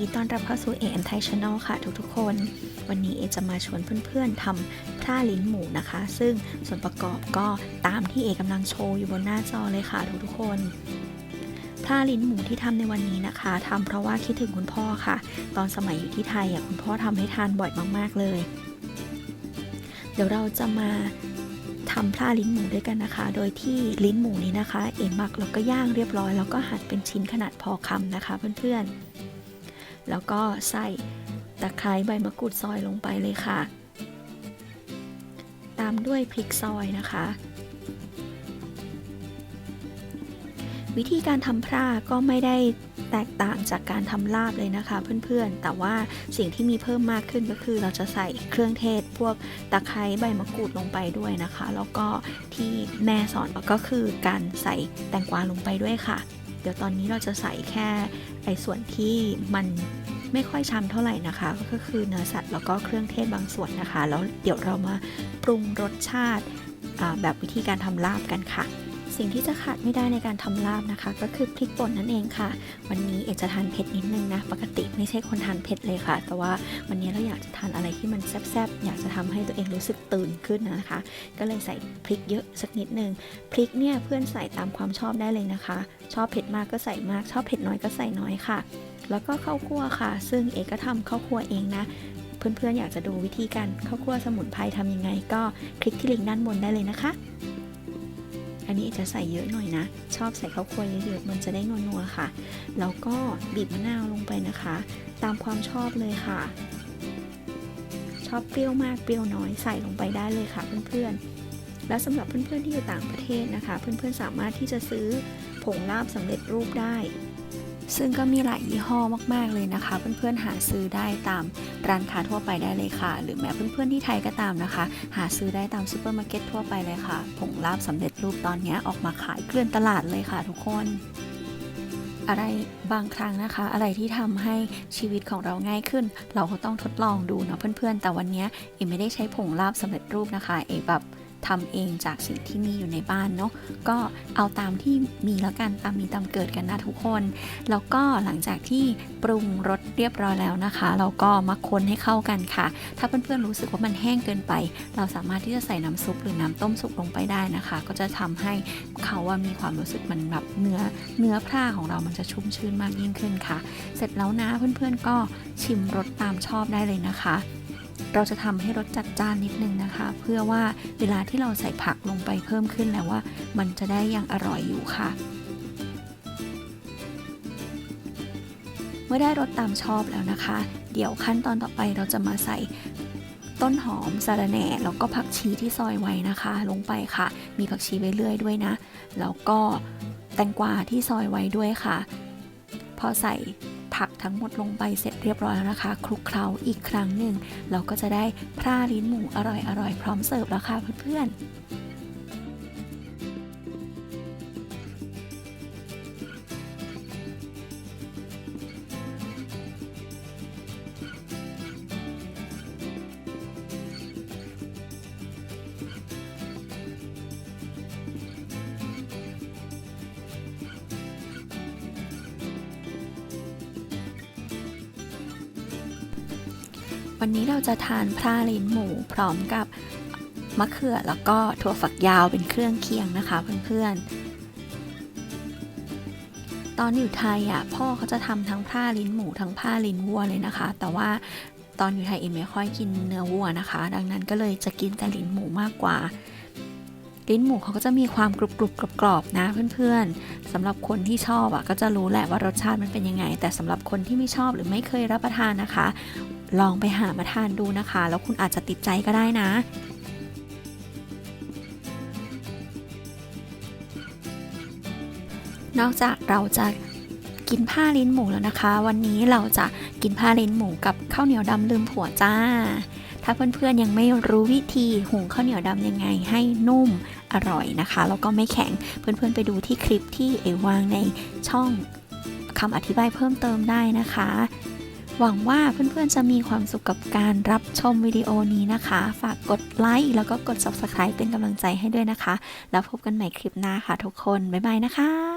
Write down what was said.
ไทยชาแนลค่ะทุกๆคน วันนี้เอจะมาชวนเพื่อนๆทำพร่าลิ้นหมูนะคะ ซึ่งส่วนประกอบก็ตามที่เอกำลังโชว์อยู่บนหน้าจอเลยค่ะทุกๆคนพร่าลิ้นหมูที่ทำในวันนี้นะคะทำเพราะว่าคิดถึงคุณพ่อค่ะ ตอนสมัยอยู่ที่ไทยอะคุณพ่อทำให้ทานบ่อยมาก ๆเลย เดี๋ยวเราจะมาทำพร่าลิ้นหมูด้วยกันนะคะ โดยที่ลิ้นหมูนี้นะคะ เอหมักแล้วก็ย่างเรียบร้อย แล้วก็หั่นเป็นชิ้นขนาดพอคำนะคะเพื่อนๆ แล้วก็ใส่ตะไคร้ใบมะกรูดซอยลงไปเลยค่ะ ตามด้วยพริกซอยนะคะ วิธีการทำพร่าก็ไม่ได้แตกต่างจากการทำลาบเลยนะคะ เพื่อนๆ แต่ว่าสิ่งที่มีเพิ่มมากขึ้นก็คือเราจะใส่เครื่องเทศ พวกตะไคร้ใบมะกรูดลงไปด้วยนะคะ แล้วก็ที่แม่สอนก็คือการใส่แตงกวาลงไปด้วยค่ะ เดี๋ยวตอนนี้เราจะใส่แค่ไอ้ส่วนที่มัน ไม่ค่อยช้ำเท่าไหร่นะคะ ก็คือเนื้อสัตว์แล้วก็เครื่องเทศบางส่วนนะคะ แล้วเดี๋ยวเรามาปรุงรสชาติแบบวิธีการทำลาบกันค่ะ สิ่งที่จะขาดไม่ได้ในการทำลาบนะคะ ก็คือพริกป่นนั่นเองค่ะ วันนี้เอกจะทานเผ็ดนิดนึงนะ ปกติไม่ใช่คนทานเผ็ดเลยค่ะ แต่ว่าวันนี้เราอยากจะทานอะไรที่มันแซ่บๆ อยากจะทำให้ตัวเองรู้สึกตื่นขึ้นนะคะ ก็เลยใส่พริกเยอะสักนิดนึง พริกเนี่ยเพื่อนใส่ตามความชอบได้เลยนะคะ ชอบเผ็ดมากก็ใส่มาก ชอบเผ็ดน้อยก็ใส่น้อยค่ะ แล้วก็ข้าวคั่วค่ะ ซึ่งเอกก็ทำข้าวคั่วเองนะ เพื่อนๆอยากจะดูวิธีการข้าวคั่วสมุนไพรทำยังไง ก็คลิกที่ลิงก์ด้านบนได้เลยนะคะ อันนี้จะใส่เยอะหน่อยนะ ชอบใส่ข้าวคั่วเยอะๆมันจะได้นัวๆค่ะ แล้วก็บีบมะนาวลงไปนะคะ ตามความชอบเลยค่ะ ชอบเปรี้ยวมากเปรี้ยวน้อยใส่ลงไปได้เลยค่ะเพื่อนๆแล้วสำหรับเพื่อนๆที่อยู่ต่างประเทศนะคะ เพื่อนๆสามารถที่จะซื้อผงลาบสำเร็จรูปได้ ซึ่งก็มีหลายยี่ห้อมากๆเลยนะคะ เพื่อนๆหาซื้อได้ตามร้านค้าทั่วไปได้เลยค่ะ หรือแม้เพื่อนๆที่ไทยก็ตามนะคะ หาซื้อได้ตามซูเปอร์มาร์เก็ตทั่วไปเลยค่ะ ผงลาบสำเร็จรูปตอนนี้ออกมาขายเกลื่อนตลาดเลยค่ะ ทุกคนอะไรบางครั้งนะคะ อะไรที่ทำให้ชีวิตของเราง่ายขึ้น เราก็ต้องทดลองดูเนาะเพื่อนๆ แต่วันนี้เอไม่ได้ใช้ผงลาบสำเร็จรูปนะคะ เอแบบ ทำเองจากสิ่งที่มีอยู่ในบ้านเนาะก็เอาตามที่มีแล้วกันตามมีตามเกิดกันนะทุกคน แล้วก็หลังจากที่ปรุงรสเรียบร้อยแล้วนะคะ เราก็มาคนให้เข้ากันค่ะ ถ้าเพื่อนๆรู้สึกว่ามันแห้งเกินไป เราสามารถที่จะใส่น้ำซุปหรือน้ำต้มสุกลงไปได้นะคะ ก็จะทำให้เขาว่ามีความรู้สึกมันแบบเนื้อเนื้อพร่าของเรามันจะชุ่มชื่นมากยิ่งขึ้นค่ะ เสร็จแล้วนะเพื่อนๆก็ชิมรสตามชอบได้เลยนะคะ เราจะทำให้รสจัดจ้านนิดนึงนะคะ เพื่อว่าเวลาที่เราใส่ผักลงไปเพิ่มขึ้นแล้วว่า มันจะได้ยังอร่อยอยู่ค่ะ เมื่อได้รสตามชอบแล้วนะคะ เดี๋ยวขั้นตอนต่อไปเราจะมาใส่ต้นหอมสะระแหน่แล้วก็ผักชีที่ซอยไว้นะคะ ลงไปค่ะ มีผักชีไว้เรื่อยด้วยนะ แล้วก็แตงกวาที่ซอยไว้ด้วยค่ะ พอใส่ ผักทั้งหมดลงไปเสร็จเรียบร้อยแล้วนะคะ คลุกเคล้าอีกครั้งหนึ่ง เราก็จะได้พร่าลิ้นหมูอร่อยๆ พร้อมเสิร์ฟแล้วค่ะเพื่อนๆ วันนี้เราจะทานพราลิ้นหมูพร้อมกับมะเขือแล้วก็ถั่วฝักยาวเป็นเครื่องเคียงนะคะเพื่อนๆ ตอนอยู่ไทยอะพ่อเขาจะทำทั้งพราลิ้นหมูทั้งพราลิ้นวัวเลยนะคะ แต่ว่าตอนอยู่ไทยเอ็มไม่ค่อยกินเนื้อวัวนะคะ ดังนั้นก็เลยจะกินแต่ลิ้นหมูมากกว่า ลิ้นหมูเขาก็จะมีความกรุบกรุบกรอบกรอบๆนะเพื่อนๆสำหรับคนที่ชอบอะก็จะรู้แหละว่ารสชาติมันเป็นยังไง แต่สำหรับคนที่ไม่ชอบหรือไม่เคยรับประทานนะคะ ลองไปหามาทานดูนะคะ แล้วคุณอาจจะติดใจก็ได้นะนอกจากเราจะกินผ้าลิ้นหมูแล้วนะคะ วันนี้เราจะกินผ้าลิ้นหมูกับข้าวเหนียวดำลืมผัวจ้า ถ้าเพื่อนๆยังไม่รู้วิธีหุงข้าวเหนียวดำยังไงให้นุ่มอร่อยนะคะ แล้วก็ไม่แข็งเพื่อนๆไปดูที่คลิปที่เอวางในช่องคำอธิบายเพิ่มเติมได้นะคะ หวังว่าเพื่อนๆจะมีความสุขกับการรับชมวิดีโอนี้นะคะ ฝากกดไลค์แล้วก็กด subscribe เป็นกำลังใจให้ด้วยนะคะ แล้วพบกันใหม่คลิปหน้าค่ะทุกคน บ๊ายบายนะคะ